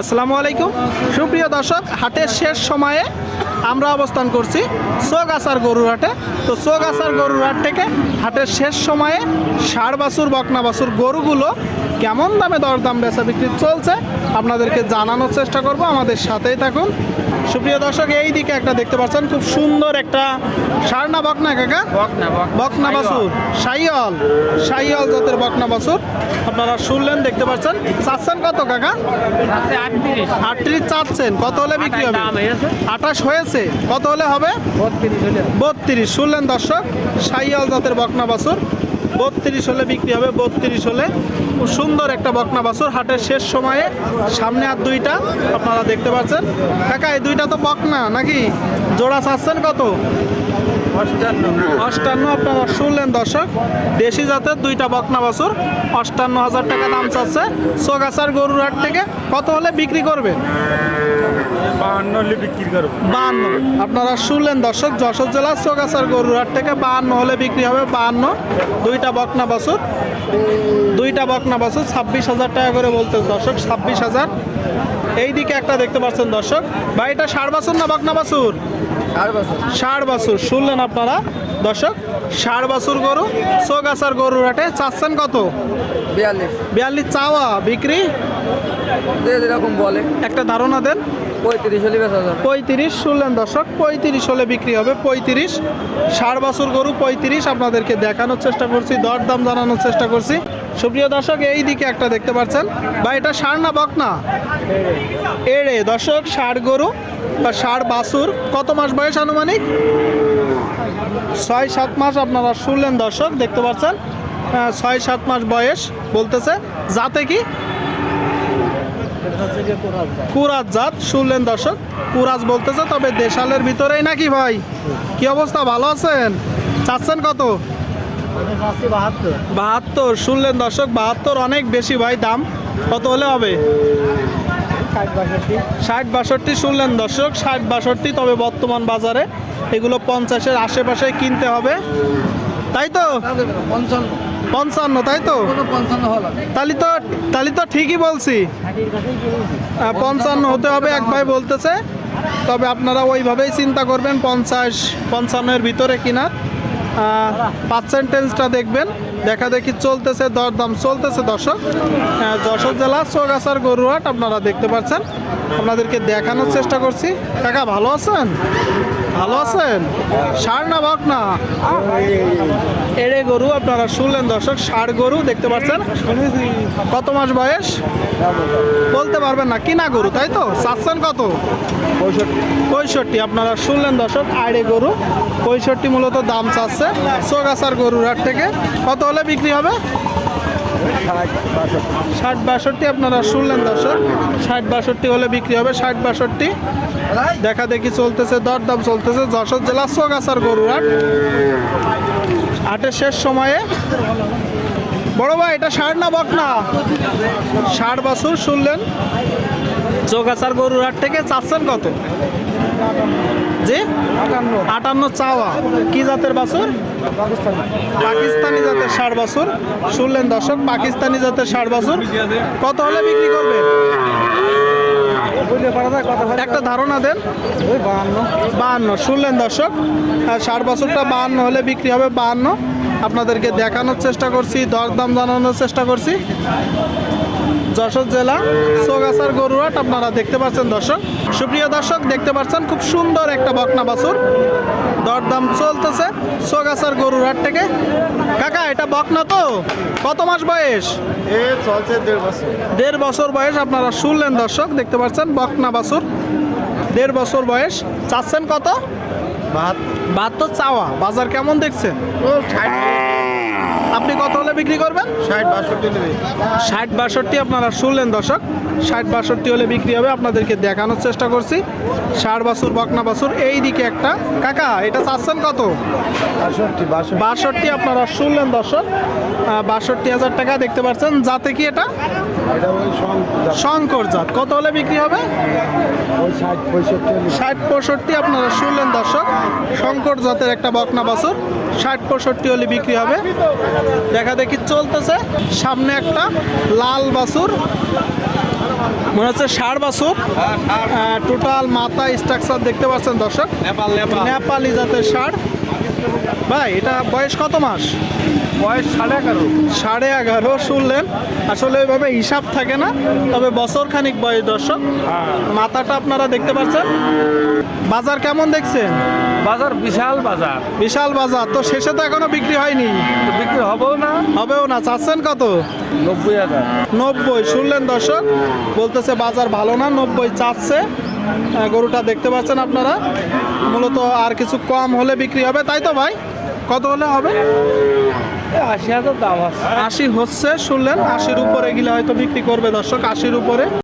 আসসালামু আলাইকুম। সুপ্রিয় দর্শক, হাটের শেষ সময়ে আমরা অবস্থান করছি সোগাছার গরুর হাটে। তো সোগাছার গরুর হাট থেকে হাটের শেষ সময়ে ষাড় বাছুর, বকনা বাছুর গরুগুলো কেমন দামে দরদাম বেচা বিক্রি চলছে, আপনাদেরকে জানানোর চেষ্টা করব। আমাদের সাথেই থাকুন। সুপ্রিয় দর্শক এই দিকে একটা দেখতে পাচ্ছেন খুব সুন্দর একটা সারনা বকনা কাকা? বকনা বাছুর সাইয়াল সাইয়াল জাতের বকনা বাছুর। আপনারা শুনলেন দেখতে পাচ্ছেন। চাচ্ছেন কত কাকা? আটত্রিশ। চাচ্ছেন। কত হলে বিক্রি হবে? আঠাশ হয়েছে। কত হলে হবে? বত্রিশ শুনলেন দর্শক সাইয়াল জাতের বকনা বাছুর। বত্রিশ হলে বিক্রি হবে বত্রিশ হলে সুন্দর একটা বকনা বাছুর। হাটের শেষ সময়ে সামনে আর দুইটা আপনারা দেখতে পাচ্ছেন। কাকা এই দুইটা তো বকনা নাকি? জোড়া চাচ্ছেন কত? অষ্টান্ন। অষ্টান্ন আপনারা শুনলেন দর্শক। দেশি জাতের দুইটা বকনা বাছুর অষ্টান্ন হাজার টাকা দাম চাচ্ছে। সোগাছার গরুর হাট থেকে কত হলে বিক্রি করবে বাহান্ন হলে বিক্রি করব। বাহান্ন। আপনারা শুনলেন দর্শক যশোর জেলার সোগাছার গরুর হাট থেকে বাহান্ন হলে বিক্রি হবে বাহান্ন। দুইটা বকনা বাছুর। দুইটা বকনা বাছুর ছাব্বিশ হাজার টাকা করে বলতে দর্শক ছাব্বিশ হাজার। এই দিকে একটা দেখতে পাচ্ছেন দর্শক। ভাই এটা ষাড় বাছুর না বকনা বাছুর? চার বছর। ষাড় বাছুর। শুনলেন আপনারা? দর্শক ষাড় বাছুর গরু সোগাছার গরুর হাটে চাচ্ছেন কত? বিয়াল্লিশ। বিয়াল্লিশ চাওয়া বিক্রি? যে যেরকম বলে। একটা ধারণা দেন। পঁয়ত্রিশ হলে বেচা যাবে। পঁয়ত্রিশ শুনলেন দর্শক পঁয়ত্রিশ হলে বিক্রি হবে। পঁয়ত্রিশ ষাড় বাছুর গরু পঁয়ত্রিশ আপনাদেরকে দেখানোর চেষ্টা করছি দর দাম জানানোর চেষ্টা করছি। সুপ্রিয় দর্শক এই দিকে একটা দেখতে পাচ্ছেন। বা এটা ষাড় না বক না এড়ে দর্শক ষাড় গরু বা ষাড় বাছুর কত মাস বয়স আনুমানিক? ছয় সাত মাস আপনারা শুনলেন দর্শক দেখতে পাচ্ছেন। ছয় সাত মাস বয়স বলতেছে। যাতে কি? কুরাজ জাত শুনলেন দর্শক? কুরাজ বলতেছে তবে দেশালের ভিতরেই নাকি ভাই? কি অবস্থা ভালো আছেন? চাচ্ছেন কত? বাহাত্তর শুনলেন দর্শক? বাহাত্তর অনেক বেশি ভাই দাম। কত হলে হবে? ষাট বাষট্টি। ষাট বাষট্টি শুনলেন দর্শক? ষাট বাষট্টি তবে বর্তমান বাজারে এগুলো পঞ্চাশের আশেপাশে কিনতে হবে। তাই তো? পঞ্চান্ন। পঞ্চান্ন তাই তো? পঞ্চান্ন তাহলে তো তাহলে তো ঠিকই বলছি। পঞ্চান্ন হতে হবে এক ভাই বলতেছে। তবে আপনারা ওইভাবেই চিন্তা করবেন পঞ্চাশ পঞ্চান্নের ভিতরে কিনা। পার্সেন্টেজটা দেখবেন। দেখা দেখি চলতেছে দরদাম চলতেছে দর্শক। যশোর জেলা চৌগাছার গরুহাট আপনারা দেখতে পাচ্ছেন। আপনাদেরকে দেখানোর চেষ্টা করছি। কাকা ভালো আছেন? ভালো আছেন? সার না বক না? এড়ে গরু আপনারা শুনলেন দর্শক ষাড় গরু দেখতে পাচ্ছেন। কত মাস বয়স? বলতে পারবেন না কিনা গরু তাই তো? চাচ্ছেন কত? পঁয়ষট্টি। আপনারা শুনলেন দর্শক আড়ে গরু পঁয়ষট্টি মূলত দাম চাচ্ছে। সোগাছার গরুর হাট থেকে। কত হলে বিক্রি হবে? ষাট বাষট্টি আপনারা শুনলেন দর্শক। ষাট বাষট্টি হলে বিক্রি হবে, ষাট বাষট্টি। দেখা দেখি চলতেছে, দরদাম চলতেছে। যশোর জেলা সোগাছার গরুর হাট হাটের শেষ সময়ে। বড় ভাই, এটা ষাট না বক না ষাট বছর শুনলেন। চৌগাছার গরুর হাট থেকে চাচ্ছেন কত? জি আটান্ন। চাওয়া। কি জাতের বাছুর? পাকিস্তানি। জাতের ষাট বছর। শুনলেন দর্শক পাকিস্তানি জাতের ষাট বছর। কত হলে বিক্রি করবেন একটা ধারণা দেন। বাহান্ন। বাহান্ন। শুনলেন দর্শক ষাট বছরটা বাহান্ন হলে বিক্রি হবে বাহান্ন। আপনাদেরকে দেখানোর চেষ্টা করছি দরদাম জানানোর চেষ্টা করছি। যশোর জেলা সোগাছার গরুহাট আপনারা দেখতে পাচ্ছেন দর্শক। সুপ্রিয় দর্শক দেখতে পাচ্ছেন খুব সুন্দর একটা বকনা বাছুর। দরদাম চলতেছে সোগাছার গরুহাট থেকে। কাকা এটা বকনা তো? কত মাস বয়স? চলছে দেড় বছর। দেড় বছর বয়স আপনারা শুনলেন দর্শক দেখতে পাচ্ছেন বকনা বাছুর। দেড় বছর বয়স। চাচ্ছেন কত? বাহাত্তর। চাওয়া। বাজার কেমন দেখছেন? আপনি কত হলে বিক্রি করবেন? ষাট বাষট্টি ষাট বাষট্টি আপনারা শুনলেন দর্শক ষাট বাষট্টি হলে বিক্রি হবে আপনাদেরকে দেখানোর চেষ্টা করছি। ষাট বাছুর বকনা বাছুর এই দিকে একটা। কাকা এটা চাচ্ছেন কত? বাষট্টি আপনারা শুনলেন দর্শক। বাষট্টি হাজার টাকা দেখতে পাচ্ছেন। যাতে কি এটা? এটা শঙ্কর জাত। কত হলে বিক্রি হবে? ওই ষাট পঁয়ষট্টি ষাট পঁয়ষট্টি আপনারা শুনলেন দর্শক। শঙ্কর জাতের একটা বকনা বাছুর। ষাট পঁয়ষট্টি হলে বিক্রি হবে। দেখা দেখি চলতেছে। সামনে একটা লাল বাছুর মনে হচ্ছে ষাড় বাছুর টোটাল মাথা স্ট্রাকচার দেখতে পাচ্ছেন দর্শক? নেপাল জাতের ষাড়। ভাই এটা বয়স কত মাস? বয়স সাড়ে এগারো। সাড়ে এগারো শুনলেন? আসলে ওইভাবে হিসাব থাকে না তবে বছর খানিক বয়স দর্শক। মাথাটা আপনারা দেখতে পাচ্ছেন। বাজার কেমন দেখছেন? বাজার বিশাল বাজার। বিশাল বাজার। তো শেষে তো এখনও বিক্রি হয়নি? তো বিক্রি হবেও না। হবেও না। চাচ্ছেন কত? নব্বই হাজার। নব্বই। শুনলেন দর্শক বলতেছে বাজার ভালো না নব্বই চাচ্ছে। গরুটা দেখতে পাচ্ছেন আপনারা। মূলত আর কিছু কম হলে বিক্রি হবে। তাই তো ভাই? কত হলে হবে? আশি হাজার দাম আছে। আশি হচ্ছে শুনলেন। আশির উপরে গেলে হয়তো বিক্রি করবে দর্শক আশির উপরে।